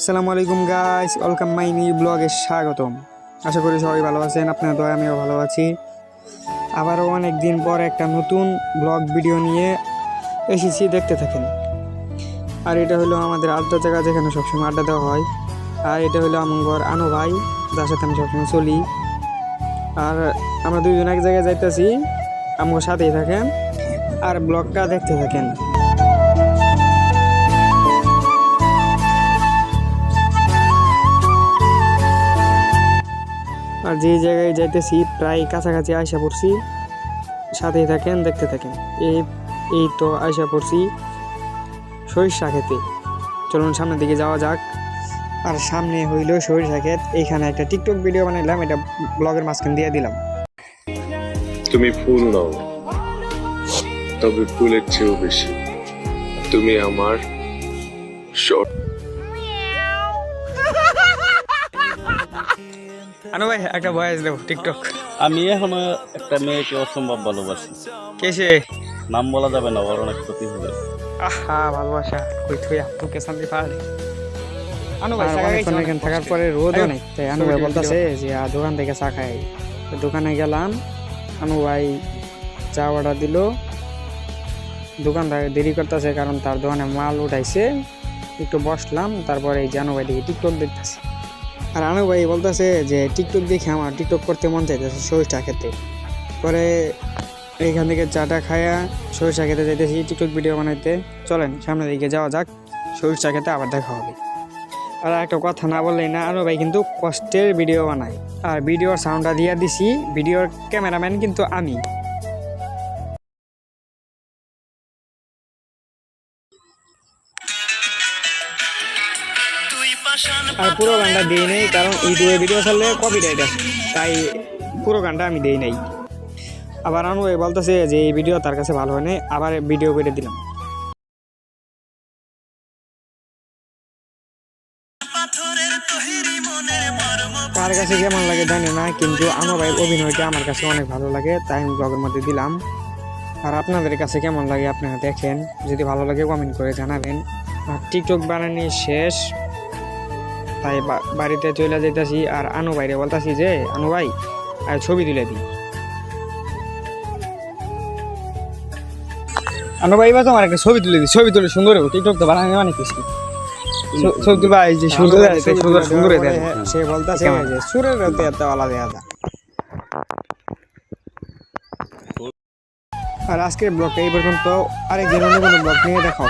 আসসালামু আলাইকুম guys welcome my new ব্লগে স্বাগতম। আশা করি সবাই ভালো আছেন, আপনার দয়া, আমিও ভালো আছি। আবারও অনেক দিন পর একটা নতুন ব্লগ ভিডিও নিয়ে এসেছি, দেখতে থাকেন। আর এটা হলো আমাদের আড্ডা জায়গা যেখানে সবসময় আড্ডা দেওয়া হয়। আর এটা হলো আমার ঘর আনো ভাই, যার সাথে আমি সবসময় চলি। আর আমরা দুজন এক জায়গায় যাইতেছি আমগোর সাথেই থাকেন। আর ব্লগটা দেখতে থাকেন। আর যে জায়গায় যাইতেছি, প্রায় কাছাকাছি আয়সা পড়ছি। সাথেই থাকেন, দেখতে থাকেন। এই এই তো আয়সা পড়ছি সরিষা খেতে। চলুন সামনের দিকে যাওয়া যাক। আর সামনে হইল সরিষা ক্ষেত। এইখানে একটা টিকটক ভিডিও বানাইলাম, এটা ব্লগের মাঝখান দিয়ে দিলাম। তুমি ফুল নও তবে ফুলের চেয়েও বেশি। তুমি আমার শর্ট। আনো ভাই একটা ভয়েস দেবো টিকটক আমি এখনও একটা মেয়েকে অসম্ভব ভালোবাসি। কেসে নাম বলা যাবে না ওর অনেক ক্ষতি হবে। আহা ভালোবাসা। কই থুই আপুকে শান্তি পারে আনো ভাই এখানে থাকার পরে রোদ অনেক তাই আনু ভাই বলতেছে যে আ, দোকান থেকে চা খাই। দোকানে গেলাম আনু ভাই চা অর্ডার দিল। দোকানদার দেরি করতেছে কারণ তার দোকানে মাল উঠাইছে। একটু বসলাম তারপরে এই জানু ভাই দেখি টিকটক দেখতেছে। আর আনু ভাই বলতেছে যে টিকটক দেখে আমার টিকটক করতে মন চাইতেছে সরিষা খেতে। পরে এইখান থেকে চাটা খায়া সরিষা খেতে যাইতেছি টিকটক ভিডিও বানাইতে। চলেন সামনের দিকে যাওয়া যাক, সরিষা খেতে আবার দেখা হবে। আর একটা কথা না বললেই না আরও ভাই কিন্তু কষ্টের ভিডিও বানায়। আর ভিডিওর সাউন্ডটা দিয়ে দিছি ভিডিওর ক্যামেরাম্যান কিন্তু আমি। আর পুরো গানটা দিই নেই কারণ ইউটিউবে ভিডিও ছাড়লে কপিরাইট আছে তাই পুরো গানটা আমি দিই নাই। আবার আনু ভাই বলতেছে যে এই ভিডিও তার কাছে ভালো হয় নাই আবার ভিডিও করে দিলাম। কার কাছে কেমন লাগে জানি না কিন্তু আমার ভাইয়ের অভিনয়টা আমার কাছে অনেক ভালো লাগে তাই আমি ব্লগের মধ্যে দিলাম। আর আপনাদের কাছে কেমন লাগে আপনারা দেখেন যদি ভালো লাগে কমেন্ট করে জানাবেন। আর টিকটক বানানি শেষ। তাই বাড়িতে চলে যেতেছি আর আনু ভাইরে বলতেছি যে আনু ভাই আর ছবি তুলে দিই আনু ভাই বা তোমার একটা ছবি তুলে দিই ছবি তুলে সুন্দর হবে টিকটক তো বানানি অনেক কিছু ছবি তুলবা এই যে সুন্দর সুন্দর সুন্দর সে বলতেছে যে সুরের রাতে এত আলাদা আলাদা আর আজকের ব্লগটা এই পর্যন্ত। আরেকদিন অন্য কোনো ব্লগ নিয়ে দেখাও